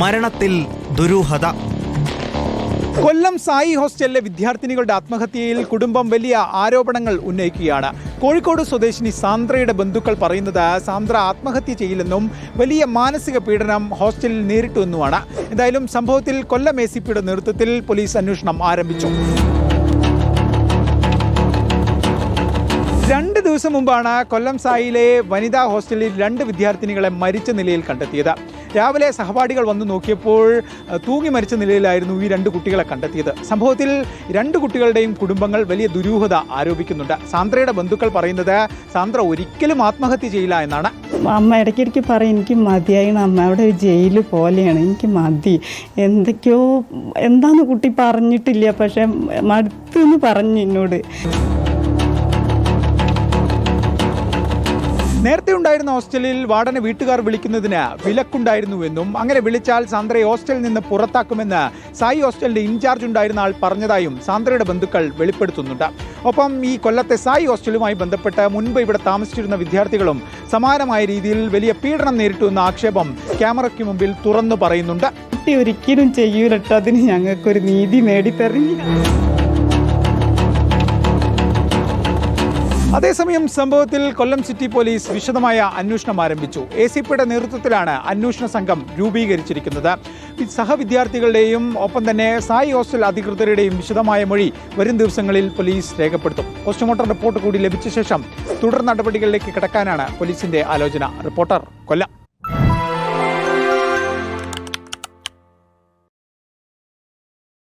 മരണത്തിൽ ദുരൂഹത. കൊല്ലം സായി ഹോസ്റ്റലിലെ വിദ്യാർത്ഥിനികളുടെ ആത്മഹത്യയിൽ കുടുംബം വലിയ ആരോപണങ്ങൾ ഉന്നയിക്കുകയാണ്. കോഴിക്കോട് സ്വദേശിനി സാന്ദ്രയുടെ ബന്ധുക്കൾ പറയുന്നത് സാന്ദ്ര ആത്മഹത്യ ചെയ്യില്ലെന്നും വലിയ മാനസിക പീഡനം ഹോസ്റ്റലിൽ നേരിട്ടുവെന്നുമാണ്. എന്തായാലും സംഭവത്തിൽ കൊല്ലം എ സി പിയുടെ നേതൃത്വത്തിൽ പോലീസ് അന്വേഷണം ആരംഭിച്ചു. രണ്ട് ദിവസം മുമ്പാണ് കൊല്ലം സായിലെ വനിതാ ഹോസ്റ്റലിൽ രണ്ട് വിദ്യാർത്ഥിനികളെ മരിച്ച നിലയിൽ കണ്ടെത്തിയത്. രാവിലെ സഹപാഠികൾ വന്ന് നോക്കിയപ്പോൾ തൂങ്ങി മരിച്ച നിലയിലായിരുന്നു ഈ രണ്ട് കുട്ടികളെ കണ്ടെത്തിയത്. സംഭവത്തിൽ രണ്ട് കുട്ടികളുടെയും കുടുംബങ്ങൾ വലിയ ദുരൂഹത ആരോപിക്കുന്നുണ്ട്. സാന്ദ്രയുടെ ബന്ധുക്കൾ പറയുന്നത് സാന്ദ്ര ഒരിക്കലും ആത്മഹത്യ ചെയ്യില്ല എന്നാണ്. അമ്മ ഇടയ്ക്കിടയ്ക്ക് പറയും എനിക്ക് മതിയായിണ് അമ്മ അവിടെ ജയിൽ പോലെയാണ് എനിക്ക് മതി. എന്തൊക്കെയോ എന്താന്ന് കുട്ടി പറഞ്ഞിട്ടില്ല പക്ഷെ മടുത്തു എന്ന് പറഞ്ഞു എന്നോട്. നേരത്തെ ഉണ്ടായിരുന്ന ഹോസ്റ്റലിൽ വാർഡനെ വീട്ടുകാർ വിളിക്കുന്നതിന് വിലക്കുണ്ടായിരുന്നുവെന്നും അങ്ങനെ വിളിച്ചാൽ സാന്ദ്രയെ ഹോസ്റ്റലിൽ നിന്ന് പുറത്താക്കുമെന്ന് സായി ഹോസ്റ്റലിന്റെ ഇൻചാർജ് ഉണ്ടായിരുന്ന ആൾ പറഞ്ഞതായും സാന്ദ്രയുടെ ബന്ധുക്കൾ വെളിപ്പെടുത്തുന്നുണ്ട്. ഒപ്പം ഈ കൊല്ലത്തെ സായി ഹോസ്റ്റലുമായി ബന്ധപ്പെട്ട് മുൻപ് ഇവിടെ താമസിച്ചിരുന്ന വിദ്യാർത്ഥികളും സമാനമായ രീതിയിൽ വലിയ പീഡനം നേരിട്ടു എന്ന ആക്ഷേപം ക്യാമറയ്ക്ക് മുമ്പിൽ തുറന്നു പറയുന്നുണ്ട്. ഒരിക്കലും ചെയ്യൂലട്ടോ. അതിന് ഞങ്ങൾക്കൊരു നീതി നേടിത്തരില്ല. അതേസമയം സംഭവത്തിൽ കൊല്ലം സിറ്റി പോലീസ് വിശദമായ അന്വേഷണം ആരംഭിച്ചു. എ സി പിയുടെ നേതൃത്വത്തിലാണ് അന്വേഷണ സംഘം രൂപീകരിച്ചിരിക്കുന്നത്. സഹവിദ്യാർത്ഥികളുടെയും ഒപ്പം തന്നെ സായി ഹോസ്റ്റൽ അധികൃതരുടെയും വിശദമായ മൊഴി വരും ദിവസങ്ങളിൽ പോലീസ് രേഖപ്പെടുത്തും. പോസ്റ്റ്മോർട്ടം റിപ്പോർട്ട് കൂടി ലഭിച്ച ശേഷം തുടർ നടപടികളിലേക്ക് കിടക്കാനാണ് പോലീസിന്റെ ആലോചന. റിപ്പോർട്ടർ കൊല്ലം.